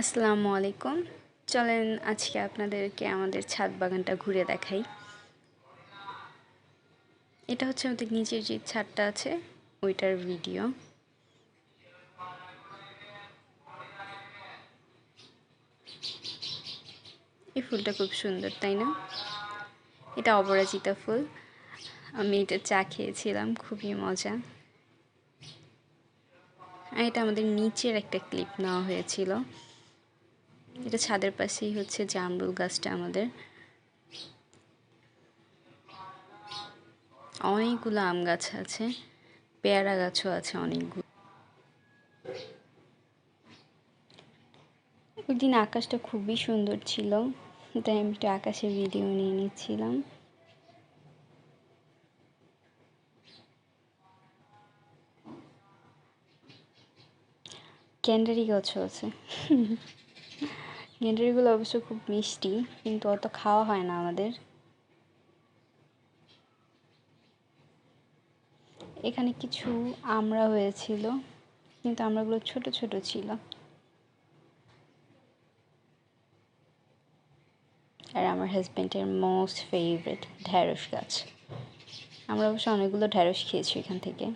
আসসালামু আলাইকুম। চলেন আজকে আপনাদেরকে আমাদের ছাদ বাগানটা ঘুরে দেখাই। এটা হচ্ছে আমাদের নিচের যে ছাদটা আছে, ওইটার ভিডিও। এই ফুলটা খুব সুন্দর, তাই না? এটা অপরাজিতা ফুল। আমি এটা চা খেয়েছিলাম, খুবই মজা। আর এটা আমাদের নিচের একটা ক্লিপ নেওয়া হয়েছিল। এটা ছাদের পাশেই হচ্ছে জামরুল গাছটা আমাদের। অনেকগুলো আম গাছ আছে, পেয়ারা গাছও আছে অনেকগুলো। ওই দিন আকাশটা খুবই সুন্দর ছিল, তাই আমি একটু আকাশের ভিডিও নিয়ে নিচ্ছিলাম। ক্যান্ডারি গাছও আছে। গেন্ডারিগুলো অবশ্য খুব মিষ্টি, কিন্তু অত খাওয়া হয় না আমাদের। এখানে কিছু আমরা হয়েছিল, কিন্তু আমরাগুলো ছোট ছোট ছিল। আর আমার হাজব্যান্ডের মোস্ট ফেভারিট ঢ্যাঁড়স গাছ। আমরা অবশ্য অনেকগুলো ঢ্যাঁড়স খেয়েছি এখান থেকে।